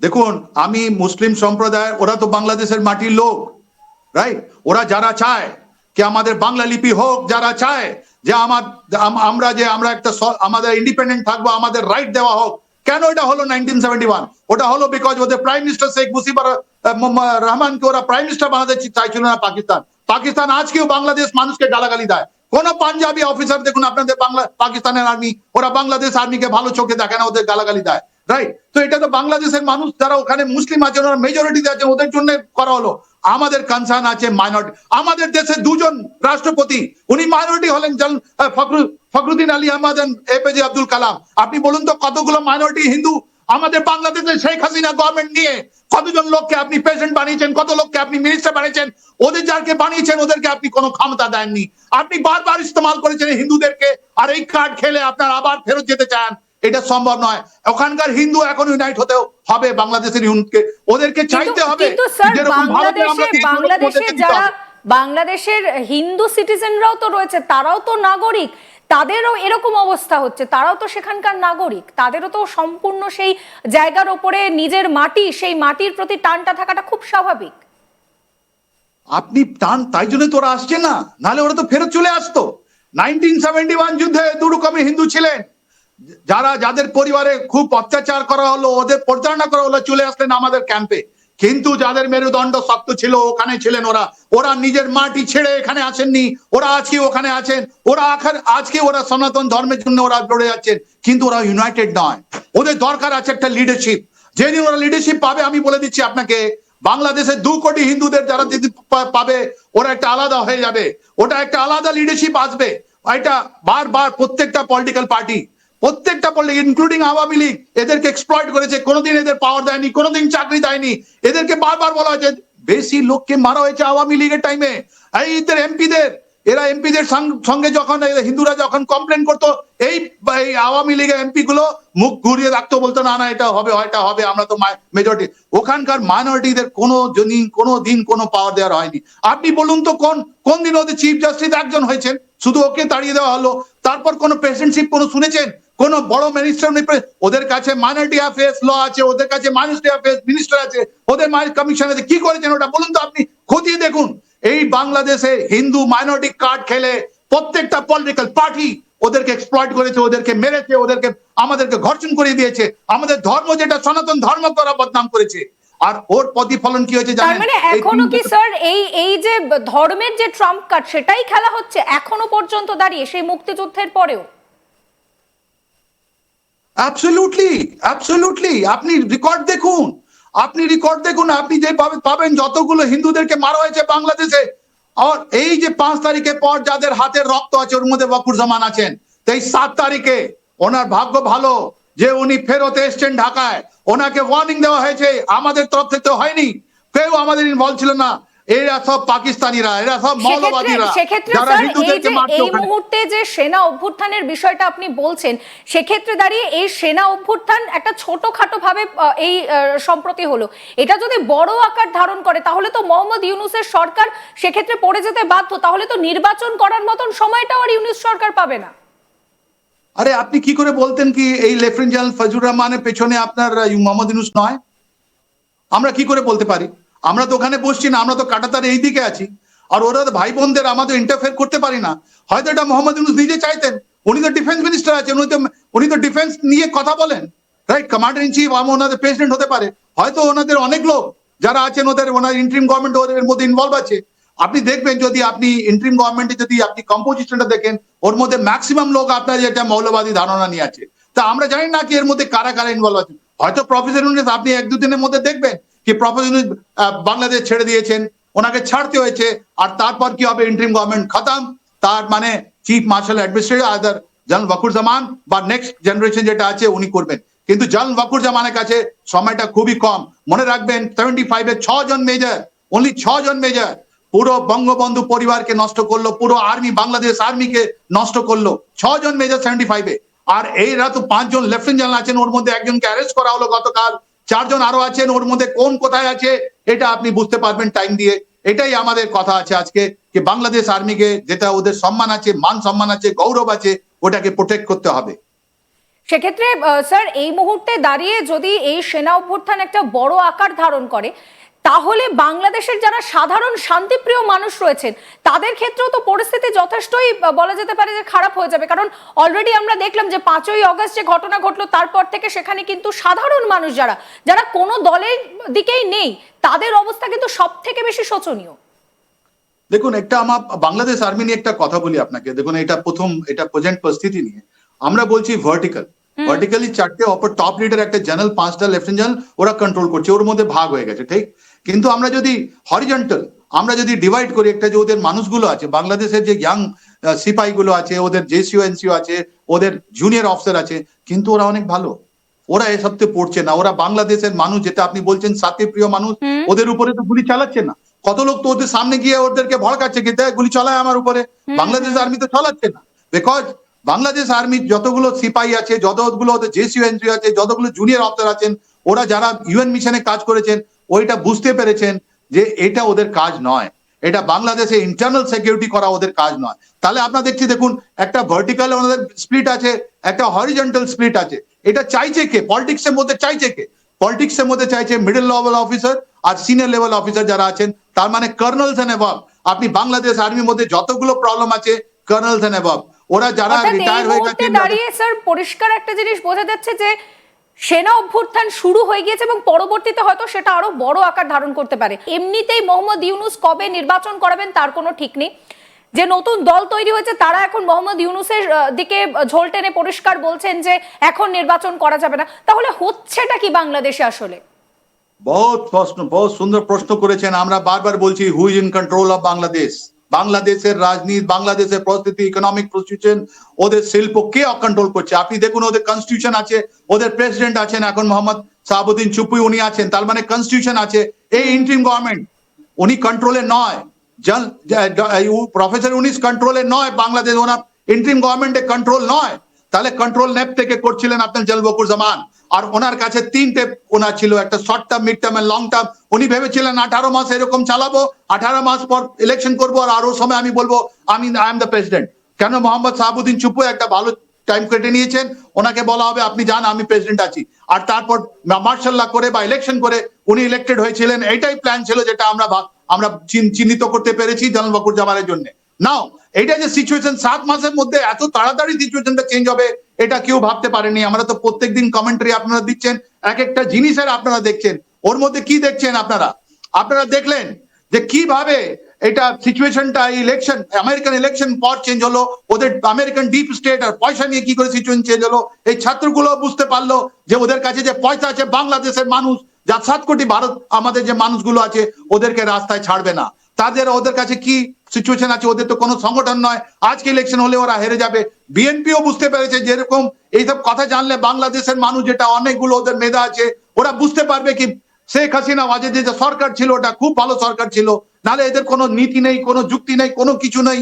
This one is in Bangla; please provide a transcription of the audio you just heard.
দেখুন, আমি মুসলিম সম্প্রদায়, ওরা তো বাংলাদেশের মাটির লোক রাইট ওরা যারা চায় কি আমাদের বাংলা লিপি হোক, যারা চায় যে আমার আমরা যে, আমরা একটা আমাদের ইন্ডিপেন্ডেন্ট থাকব, আমাদের রাইট দেওয়া হোক। কেন এটা হলো নাইনটিন সেভেন্টি ওয়ান ওটা হলো বিকজ ওদের প্রাইম মিনিস্টার শেখ মুজিবুর রহমানকে ওরা প্রাইম মিনিস্টার বানাতে চাইছিল না পাকিস্তান। পাকিস্তান আজকেও বাংলাদেশ মানুষকে গালাগালি দেয়। কোন পাঞ্জাবি অফিসার দেখুন আপনাদের বাংলা, পাকিস্তানের আর্মি ওরা বাংলাদেশ আর্মিকে ভালো চোখে দেখে না, ওদের গালাগালি দেয়। রাইট তো এটা তো বাংলাদেশের মানুষ যারা ওখানে মুসলিম আছেন, ওরা মেজরিটিতে আছে ওদের জন্য করা হলো। আমাদের কনসার্ন আছে মাইনরিটি আমাদের দেশে দুজন রাষ্ট্রপতি, উনি মাইনরিটি হলেন ফখরু- ফখরুদ্দিন আলী আহমদ এপিজে আব্দুল কালাম। আপনি বলুন তো, কতগুলো মাইনরিটি হিন্দু আমাদের বাংলাদেশে শেখ হাসিনা গভর্নমেন্ট নিয়ে কতজন লোককে আপনি প্রেসিডেন্ট বানিয়েছেন, কত লোককে আপনি মিনিস্টার বানিয়েছেন? ওদের যাকে বানিয়েছেন, ওদেরকে আপনি কোনো ক্ষমতা দেননি। আপনি বারবার ইস্তেমাল করেছেন হিন্দুদেরকে। আর এই কার্ড খেলে আপনার আবার ফেরত যেতে চান। এটা সম্ভব নয়। ওখানকার হিন্দু এখন ইউনাইট হতে হবে বাংলাদেশের ইউনিটকে ওদেরকে চাইতে হবে বাংলাদেশে বাংলাদেশের যারা বাংলাদেশের হিন্দু সিটিজেনরাও তো রয়েছে তারাও তো নাগরিক। তাদেরও এরকম অবস্থা হচ্ছে তারাও তো সেখানকার নাগরিক। তাদেরও তো সম্পূর্ণ সেই জায়গার ওপরে নিজের মাটি সেই মাটির প্রতি টানটা থাকাটা খুব স্বাভাবিক। আপনি টান তাই জন্য তো ওরা আসছে না। নাহলে ওরা তো ফেরত চলে আসতো। নাইনটিন সেভেন্টি ওয়ান যুদ্ধে দু রকমের হিন্দু ছিলেন। যারা যাদের পরিবারে খুব অত্যাচার করা হলো, ওদের প্রতারণা করা হলো, চলে আসলেন আমাদের ক্যাম্পে কিন্তু যাদের মেরুদণ্ড শক্ত ছিল, ওখানে ছিলেন ওরা। ওরা নিজের মাটি ছেড়ে এখানে আসেননি। ওরা আজকে ওখানে আছেন। ওরা আজকে ওরা সনাতন ধর্মের জন্য ওরা লড়ে যাচ্ছেন। কিন্তু ওরা ইউনাইটেড নয়। ওদের দরকার আছে একটা লিডারশিপ যেদিন ওরা লিডারশিপ পাবে, আমি বলে দিচ্ছি আপনাকে, বাংলাদেশে দু কোটি হিন্দুদের যারা যদি পাবে, ওরা একটা আলাদা হয়ে যাবে। ওটা একটা আলাদা লিডারশিপ আসবে। এটা বারবার প্রত্যেকটা পলিটিক্যাল পার্টি প্রত্যেকটা পলিটিক ইনক্লুডিং আওয়ামী লীগ, এদেরকে এক্সপ্লয়েট করেছে। কোনোদিন এদের পাওয়ার দেয়নি, কোনোদিন চাকরি দেয়নি। এদেরকে বারবার বলা হয়েছে, বেশি লোককে মারা হয়েছে আওয়ামী লীগের টাইমে এই এদের এমপিদের এরা এমপিদের সঙ্গে যখন হিন্দুরা যখন কমপ্লেন করতো, এই এই আওয়ামী লীগের এমপি গুলো মুখ ঘুরিয়ে রাখতো, বলতো, না না, এটা হবে এটা হবে, আমরা তো মেজরিটি ওখানকার মাইনরিটিদের কোনো দিন কোনো দিন কোনো পাওয়ার দেওয়ার হয়নি। আপনি বলুন তো, কোন কোন দিন ওদের চিফ জাস্টিস একজন হয়েছেন? শুধু ওকে তাড়িয়ে দেওয়া হলো। তারপর কোনো প্রেসিডেন্টশিপ কোনো শুনেছেন? কোন বড় মিনিস্টার নেই ওদের কাছে মাইনরিটি অ্যাফেয়ার্স ল আছে ওদের কাছে মাইনরিটি অ্যাফেয়ার্স মিনিস্টার আছে ওদের কমিশন আছে কি করেছেন ওটা বলুন তো আপনি খতিয়ে দেখুন। এই বাংলাদেশে হিন্দু মাইনরিটি কার্ড খেলে প্রত্যেকটা পলিটিক্যাল পার্টি ওদেরকে এক্সপ্লয়েট করেছে ওদেরকে মেরেছে ওদেরকে আমাদেরকে ঘর্ষণ করে দিয়েছে আমাদের ধর্ম যেটা সনাতন ধর্ম করা বদনাম করেছে। আর ওর প্রতিফলন কি হয়েছে জানেন? মানে এখনও কি স্যার এই এই যে ধর্মের যে ট্রাম্প কার্ড সেটাই খেলা হচ্ছে এখনও পর্যন্ত দাঁড়িয়ে সেই মুক্তিযুদ্ধের পরেও। অ্যাবসলিউটলি অ্যাবসলিউটলি আপনি রেকর্ড দেখুন। আপনি রেকর্ড দেখুন, আপনি যে পাবে- পাবেন যতগুলো হিন্দুদেরকে মারা হয়েছে বাংলাদেশে। আর এই যে পাঁচ তারিখের পর যাদের হাতের রক্ত আছে, ওর মধ্যে বকুর জামান আছেন। এই সাত তারিখে ওনার ভাগ্য ভালো যে উনি ফেরত এসছেন ঢাকায়। ওনাকে ওয়ার্নিং দেওয়া হয়েছে। আমাদের তরফ থেকে হয়নি। কেউ আমাদের ইনভলভ ছিল না। এরা সব পাকিস্তানিরা এরা সব মৌলবাদীরা যারা স্যার এই হিন্দুদেরকে মারছে এই মুহূর্তে যে সেনা অভ্যুত্থানের বিষয়টা আপনি বলছেন সেক্ষেত্রে দাঁড়িয়ে এই সেনা অভ্যুত্থান একটা ছোটখাটো ভাবে এই সম্প্রতি হলো। এটা যদি বড় আকার ধারণ করে তাহলে তো মোহাম্মদ ইউনুসের সরকার সেক্ষেত্রে পড়ে যেতে বাধ্য। তাহলে তো নির্বাচন করার মতন সময়টাও আর ইউনুস সরকার পাবে না। আরে আপনি কি করে বলতেন কি এই লেফটেন্যান্ট জেনারেল ফজলুর রহমানের পেছনে আপনার মোহাম্মদ ইউনুস নয়? আমরা কি করে বলতে পারি? আমরা তো ওখানে বসছি না, আমরা তো কাটাতার এই দিকে আছি। আর ওরা ভাই বোনদের আমাদের ইন্টারফেয়ার করতে পারি না। হয়তো এটা মোহাম্মদ ইউনুস নিজে চাইতেন, উনি তো ডিফেন্স মিনিস্টার আছেন, উনি তো উনি তো ডিফেন্স নিয়ে কথা বলেন। রাইট কমান্ডার ইন চিফ আমি ওনাদের প্রেসিডেন্ট হতে পারে। হয়তো ওনাদের অনেক লোক যারা আছেন, ওদের, ওনার ইন্ট্রিম গভর্নমেন্ট ওদের মধ্যে ইনভলভ আছে। আপনি দেখবেন যদি আপনি ইন্ট্রিম গভর্নমেন্টে যদি আপনি কম্পোজিশনটা দেখেন, ওর মধ্যে ম্যাক্সিমাম লোক আপনার যেটা মৌলবাদী ধারণা নিয়ে আছে। তা আমরা জানি না কি এর মধ্যে কারা কারা ইনভলভ আছে। হয়তো প্রফেসর আপনি এক দুদিনের মধ্যে দেখবেন কি প্রফেসর বাংলাদেশ ছেড়ে দিয়েছেন, ওনাকে ছাড়তে হয়েছে, আর তারপর কি হবে ইন্ট্রিম গভর্নমেন্ট খতম, তার মানে chief marshal administrator other general Waker Zaman বা নেক্সট জেনারেশন যেটা আছে, উনি করবেন। কিন্তু জেনারেল ওয়াকুর জামানের কাছে সময়টা খুবই কম। মনে রাখবেন সেভেন্টি ফাইভে ছজন মেজর অনলি ছজন মেজর পুরো বঙ্গবন্ধু পরিবারকে নষ্ট করল, পুরো আর্মি বাংলাদেশ আর্মিকে নষ্ট করল ছ ছজন মেজর সেভেন্টি ফাইভে আর এইরা তো পাঁচজন লেফটেন্যান্ট জেনারেল আছেন, ওর মধ্যে একজনকে অ্যারেস্ট করা হলো গতকাল। চারজন আরও আছেন, ওর মধ্যে কোন কোথায় আছে, এটা আপনি বুঝতে পারবেন টাইম দিয়ে। এটাই আমাদের কথা আছে আজকে, যে বাংলাদেশ আর্মিকে যেটা ওদের সম্মান আছে, মান সম্মান আছে, গৌরব আছে, ওটাকে প্রোটেক্ট করতে হবে। সেক্ষেত্রে স্যার এই মুহূর্তে দাঁড়িয়ে যদি এই সেনা অভ্যুত্থান একটা বড় আকার ধারণ করে তাহলে বাংলাদেশের যারা সাধারণ শান্তিপ্রিয় মানুষ রয়েছেন, তাদের ক্ষেত্রেও তো পরিস্থিতি যথেষ্টই বলা যেতে পারে যে খারাপ হয়ে যাবে। কারণ অলরেডি আমরা দেখলাম যে পাঁচই অগস্ট যে ঘটনা ঘটলো, তারপর থেকে সেখানে কিন্তু সাধারণ মানুষ যারা যারা কোনো দলের দিকেই নেই, তাদের অবস্থা কিন্তু সব থেকে বেশি শোচনীয়। দেখুন, একটা আমার বাংলাদেশ আর্মি নিয়ে একটা কথা বলি আপনাকে। দেখুন, এটা প্রথম, এটা প্রেজেন্ট পরিস্থিতি নিয়ে। আমরা বলছি ভার্টিক্যাল ভার্টিক্যালি চারটে অপর টপ লিডার একটা জেনারেল পাঁচটা লেফটেন্যান্ট জেনারেল ওরা কন্ট্রোল করছে ওর মধ্যে ভাগ হয়ে গেছে ঠিক? কিন্তু আমরা যদি হরিজন্টাল আমরা যদি ডিভাইড করি একটা যে ওদের মানুষগুলো আছে বাংলাদেশের যে ইয়াং সিপাহি গুলো আছে ওদের জেসিও এনসিও আছে ওদের জুনিয়র অফিসার আছে কিন্তু ওরা অনেক ভালো। ওরা এসবতে পড়ছে না ওরা বাংলাদেশের মানুষ যেটা আপনি বলছেন সাথে প্রিয় মানুষ ওদের উপরে তো গুলি চালাচ্ছে না। কত লোক তো ওদের সামনে গিয়ে ওদেরকে ভড়কাচ্ছে কি গুলি চালায় আমার উপরে। বাংলাদেশ আর্মি তো চালাচ্ছে না। বিকজ বাংলাদেশ আর্মি যতগুলো সিপাহী আছে, যতগুলো জেসিও আছে, যতগুলো জুনিয়র অফিসার আছেন, ওরা যারা ইউএন মিশনে কাজ করেছেন, ওইটা বুঝতে পেরেছেন যে এটা ওদের কাজ নয়। এটা বাংলাদেশে ইন্টারনাল সিকিউরিটি করা ওদের কাজ নয়। তাহলে আপনারা দেখছি, দেখুন, একটা ভার্টিক্যাল ওনাদের স্প্লিট আছে, একটা হরিজন্টাল স্প্লিট আছে। এটা চাইছে কে? পলিটিক্স এর মধ্যে চাইছে কে? পলিটিক্স এর মধ্যে চাইছে মিডল লেভেল অফিসার আর সিনিয়র লেভেল অফিসার যারা আছেন, তার মানে কর্নেলস এন্ড অ্যাবভ আপনি বাংলাদেশ আর্মির মধ্যে যতগুলো প্রবলেম আছে কর্নেলস এন্ড অ্যাবভ ওরা যারা রিটায়ার হয়ে গেছেন দাঁড়িয়ে স্যার পরিষ্কার একটা জিনিস বোঝা যাচ্ছে যে সেনা অভ্যুত্থান শুরু হয়ে গিয়েছে এবং পরবর্তীতে হয়তো সেটা আরও বড় আকার ধারণ করতে পারে। এমনিতেই মোহাম্মদ ইউনুস কবে নির্বাচন করাবেন তার কোনো ঠিক নেই। যে নতুন দল তৈরি হয়েছে তারা এখন মোহাম্মদ ইউনুসের দিকে ঝোল টেনে পরিষ্কার বলছেন যে এখন নির্বাচন করা যাবে না। তাহলে হচ্ছেটা কি বাংলাদেশে আসলে? বহুত প্রশ্ন বহুত সুন্দর প্রশ্ন করেছেন। আমরা বারবার বলছি who is in control of Bangladesh বাংলাদেশের রাজনীতি, বাংলাদেশের পরিস্থিতি ইকোনমিক সিচুয়েশন ওদের শিল্প কে কন্ট্রোল করছে? আপনি দেখুন, ওদের কনস্টিটিউশন আছে, ওদের প্রেসিডেন্ট আছেন এখন মোহাম্মদ সাহাবুদ্দিন চুপুই উনি আছেন, তার মানে কনস্টিটিউশন আছে। এই ইন্টারিম গভর্নমেন্ট উনি কন্ট্রোলে নয়। প্রফেসর উনিশ কন্ট্রোলে নয়, বাংলাদেশ ওনার ইন্টারিম গভর্নমেন্টে কন্ট্রোল নয়। তাহলে কন্ট্রোল নেপ থেকে করছিলেন আপনার জলবকুর জামান। আর ওনার কাছে তিনটে ওনার ছিল, একটা short term mid term long term উনি ভেবেছিলেন, আঠারো মাস এরকম চালাবো, আঠারো মাস পর ইলেকশন করব, আর আরও সময় আমি বলব, আমি আই এম দ্য প্রেসিডেন্ট কেন? মোহাম্মদ সাহাবুদ্দিন চুপু একটা ভালো টাইম কেটে নিয়েছেন। ওনাকে বলা হবে, আপনি যান, আমি প্রেসিডেন্ট আছি। আর তারপর মার্শাল্লাহ করে বা ইলেকশন করে উনি ইলেক্টেড হয়েছিলেন। এটাই প্ল্যান ছিল যেটা আমরা আমরা চিহ্নিত করতে পেরেছি জালাল বকুর জামানের জন্য। নাও এটা যে সিচুয়েশন সাত মাসের মধ্যে এত তাড়াতাড়ি সিচুয়েশনটা চেঞ্জ হবে, এটা কেউ ভাবতে পারেনি। আমরা তো প্রত্যেকদিন কমেন্টারি আপনারা দিচ্ছেন এক একটা জিনিসের আপনারা দেখছেন। ওর মধ্যে কি দেখছেন আপনারা? আপনারা দেখলেন যে কীভাবে এটা সিচুয়েশনটা ইলেকশন আমেরিকান ইলেকশন পর চেঞ্জ হলো, ওদের আমেরিকান ডিপ স্টেট আর পয়সা নিয়ে কি করে সিচুয়েশন চেঞ্জ হলো, এই ছাত্রগুলো বুঝতে পারল যে ওদের কাছে যে পয়সা আছে, বাংলাদেশের মানুষ, যা সাত কোটি ভারত, আমাদের যে মানুষগুলো আছে, ওদেরকে রাস্তায় ছাড়বে না। তাদের, ওদের কাছে কি সিচুয়েশন আছে, ওদের তো কোনো সংগঠন নয়। আজকে ইলেকশন হলে ওরা হেরে যাবে। বিএনপিও বুঝতে পেরেছে যেরকম এইসব কথা জানলে বাংলাদেশের মানুষ যেটা, অনেকগুলো ওদের মেধা আছে, ওরা বুঝতে পারবে কি শেখ হাসিনা ওয়াজেদের যে সরকার ছিল, ওটা খুব ভালো সরকার ছিল। নালে এদের কোনো নীতি নেই, কোনো যুক্তি নেই, কোনো কিছু নেই।